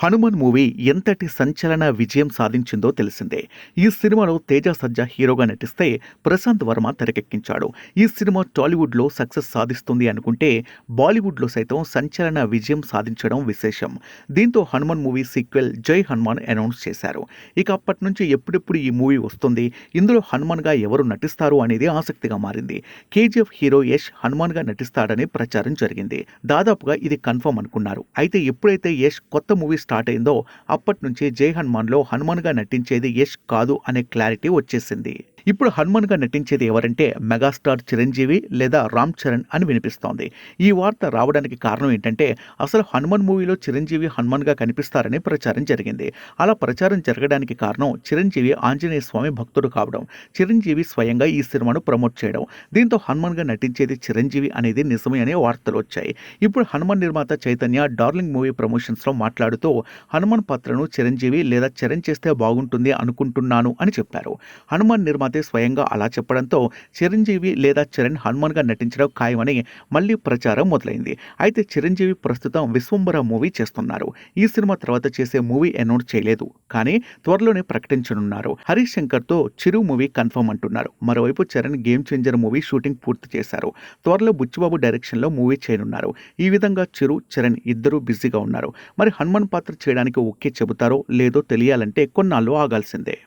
Hanuman movie ఎంతటి సంచలన విజయం సాధించిందో తెలిసిందే. ఈ సినిమాలో తేజ సజ్జా హీరోగా నటిస్తే ప్రశాంత్ వర్మ తెరకెక్కించాడు. ఈ సినిమా టాలీవుడ్లో సక్సెస్ సాధిస్తుంది అనుకుంటే బాలీవుడ్లో సైతం సంచలన విజయం సాధించడం విశేషం. దీంతో హనుమాన్ మూవీ సీక్వెల్ జై హనుమాన్ అనౌన్స్ చేశారు. ఇక అప్పటి నుంచి ఎప్పుడెప్పుడు ఈ మూవీ వస్తుంది ఇందులో హనుమాన్గా ఎవరు నటిస్తారు అనేది ఆసక్తిగా మారింది. కేజీఎఫ్ హీరో యష్ హనుమాన్గా నటిస్తాడని ప్రచారం జరిగింది. దాదాపుగా ఇది కన్ఫర్మ్ అనుకున్నారు. అయితే ఎప్పుడైతే యష్ కొత్త మూవీ స్టార్ట్ అయిందో అప్పటి నుంచి జై హనుమాన్లో హనుమాన్గా నటించేది యష్ కాదు అనే క్లారిటీ వచ్చేసింది. ఇప్పుడు హనుమాన్గా నటించేది ఎవరంటే మెగాస్టార్ చిరంజీవి లేదా రామ్ చరణ్ అని వినిపిస్తోంది. ఈ వార్త రావడానికి కారణం ఏంటంటే అసలు హనుమాన్ మూవీలో చిరంజీవి హనుమాన్గా కనిపిస్తారని ప్రచారం జరిగింది. అలా ప్రచారం జరగడానికి కారణం చిరంజీవి ఆంజనేయ స్వామి భక్తుడు కావడం. చిరంజీవి స్వయంగా ఈ సినిమాను ప్రమోట్ చేయడం. దీంతో హనుమాన్గా నటించేది చిరంజీవి అనేది నిజమే అనే వార్తలు వచ్చాయి. ఇప్పుడు హనుమాన్ నిర్మాత చైతన్య డార్లింగ్ మూవీ ప్రమోషన్స్లో మాట్లాడుతూ హనుమాన్ పాత్రను చిరంజీవి లేదా చరణ్ చేస్తే బాగుంటుంది అనుకుంటున్నాను అని చెప్పారు. హనుమాన్ నిర్మాత స్వయంగా అలా చెప్పడంతో చిరంజీవి లేదా చరణ్ హనుమాన్గా నటించడం ఖాయమని మళ్ళీ ప్రచారం మొదలైంది. అయితే చిరంజీవి ప్రస్తుతం విశ్వంబర మూవీ చేస్తున్నారు. ఈ సినిమా తర్వాత చేసే మూవీ అనౌన్స్ చేయలేదు. కానీ త్వరలోనే ప్రకటించనున్నారు. హరీష్ శంకర్తో చిరు మూవీ కన్ఫర్మ్ అంటున్నారు. మరోవైపు Charan game changer movie shooting పూర్తి చేశారు. త్వరలో బుచ్చిబాబు డైరెక్షన్లో మూవీ చేయనున్నారు. ఈ విధంగా చిరు చరణ్ ఇద్దరూ బిజీగా ఉన్నారు. మరి హనుమాన్ పాత్ర చేయడానికి ఓకే చెబుతారో లేదో తెలియాలంటే కొన్నాళ్ళు ఆగాల్సిందే.